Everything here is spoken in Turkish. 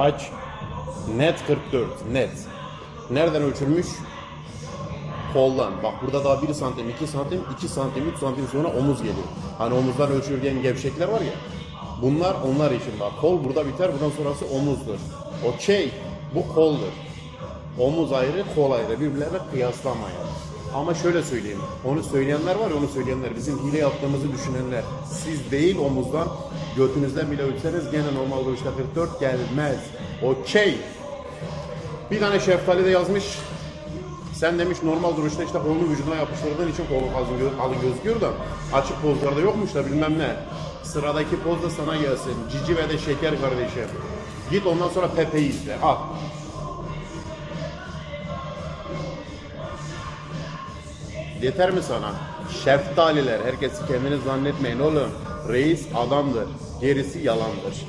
Kaç? Net 44. Net. Nereden ölçülmüş? Koldan. Bak burada daha 1 santim, 2 santim, 2 santim, 3 santim sonra omuz geliyor. Hani omuzdan ölçülgen gevşekler var ya. Bunlar onlar için bak. Kol burada biter, buradan sonrası omuzdur. Okey. Bu koldur. Omuz ayrı, kol ayrı. Birbirlerine kıyaslamayın. Ama şöyle söyleyeyim. Onu söyleyenler var ya onu söyleyenler. Bizim hile yaptığımızı düşünenler. Siz değil omuzdan, götünüzden bile ölçseniz gene normal duruşta 44 gelmez. Okey. Bir tane şeftali de yazmış. Sen demiş normal duruşta işte kolunu vücuduna yapıştırdığın için kolun kalın, gö- kalın gözüküyor da açık pozlarda yokmuş da bilmem ne. Sıradaki poz da sana gelsin. Cici ve de şeker kardeşim. Git ondan sonra Pepe'yi izle. Al. Yeter mi sana? Şeftaliler. Herkesi kendini zannetmeyin oğlum. Reis adamdır. Gerisi yalandır.